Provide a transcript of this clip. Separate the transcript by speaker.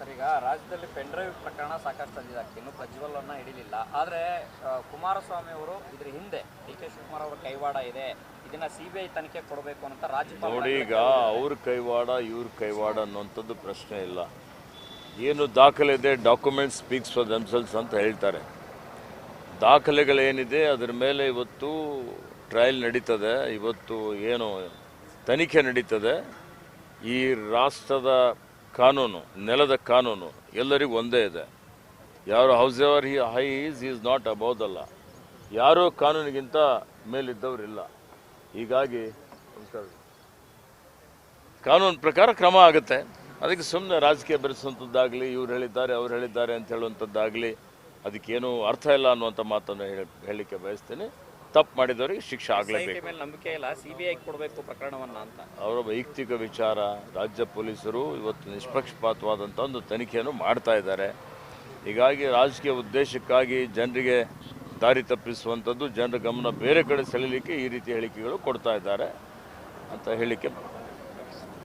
Speaker 1: Sir ಈಗ ರಾಜ್ಯದಲ್ಲಿ pen drive ಪ್ರಕರಣ ಸಾಕಷ್ಟು ತಂದಿದ್ದಾರೆ ಇನ್ನು ಪ್ರಜ್ವಲ್ ಅನ್ನ ಹಿಡಿಲಿಲ್ಲ. ಆದರೆ ಕುಮಾರಸ್ವಾಮಿ ಅವರು ಇದ್ರ ಹಿಂದೆ ಡಿ ಕೆ ಶಿವಕುಮಾರ್ ಅವರ ಕೈವಾಡ ಇದೆ. ಇದನ್ನ ಐ ತನಿಖೆ ಕೊಡಬೇಕು ಅಂತ ರಾಜ್ಯಪಾಲ
Speaker 2: ನೋಡಿ ಈಗ ಅವ್ರ ಕೈವಾಡ ಇವ್ರ ಕೈವಾಡ ಅನ್ನುವಂಥದ್ದು ಪ್ರಶ್ನೆ ಇಲ್ಲ. ಏನು ದಾಖಲೆ ಇದೆ ಡಾಕ್ಯುಮೆಂಟ್ ಸ್ಪೀಕ್ಸ್ ಫಾರ್ ದಮ್ಸೆಲ್ಸ್ ಅಂತ ಹೇಳ್ತಾರೆ. ದಾಖಲೆಗಳೇನಿದೆ ಅದರ ಮೇಲೆ ಇವತ್ತು ಟ್ರಯಲ್ ನಡೀತದೆ. ಇವತ್ತು ಏನು ತನಿಖೆ ನಡೀತದೆ. ಈ ರಾಷ್ಟ್ರದ ಕಾನೂನು, ನೆಲದ ಕಾನೂನು, ಎಲ್ಲರಿಗೂ ಒಂದೇ ಇದೆ. ಯಾರು howsoever he high is is not above ಅಲ್ಲ. ಯಾರೂ ಕಾನೂನಿಗಿಂತ ಮೇಲಿದ್ದವರಿಲ್ಲ. ಹೀಗಾಗಿ ಕಾನೂನು ಪ್ರಕಾರ ಕ್ರಮ ಆಗುತ್ತೆ. ಅದಕ್ಕೆ ಸುಮ್ಮನೆ ರಾಜಕೀಯ ಬೆರೆಸುವಂಥದ್ದಾಗಲಿ, ಇವ್ರು ಹೇಳಿದ್ದಾರೆ, ಅವ್ರು ಹೇಳಿದ್ದಾರೆ ಅಂತ ಹೇಳುವಂಥದ್ದಾಗಲಿ, ಅದಕ್ಕೇನೂ ಅರ್ಥ ಇಲ್ಲ ಅನ್ನುವಂಥ ಮಾತನ್ನು ಹೇಳಿ, ಹೇಳಲಿಕ್ಕೆ ಬಯಸ್ತೀನಿ. ತಪ್ಪು ಮಾಡಿದವರಿಗೆ ಶಿಕ್ಷೆ ಆಗಲೇಬೇಕು.
Speaker 1: ಮೇಲೆ ನಂಬಿಕೆ ಇಲ್ಲ ಸಿಬಿಐ ಕೊಡಬೇಕು ಪ್ರಕರಣವನ್ನ ಅಂತ.
Speaker 2: ಅವರ ವೈಯಕ್ತಿಕ ವಿಚಾರ ರಾಜ್ಯ ಪೊಲೀಸರು ಇವತ್ತು ನಿಷ್ಪಕ್ಷಪಾತವಾದಂಥ ಒಂದು ತನಿಖೆಯನ್ನು ಮಾಡ್ತಾ ಇದ್ದಾರೆ. ಹೀಗಾಗಿ ರಾಜಕೀಯ ಉದ್ದೇಶಕ್ಕಾಗಿ ಜನರಿಗೆ ದಾರಿ ತಪ್ಪಿಸುವಂಥದ್ದು ಜನರ ಗಮನ ಬೇರೆ ಕಡೆ ಸೆಳೆಯಲಿಕ್ಕೆ ಈ ರೀತಿ ಹೇಳಿಕೆಗಳು ಕೊಡ್ತಾ ಇದ್ದಾರೆ ಅಂತ ಹೇಳಲಿಕ್ಕೆ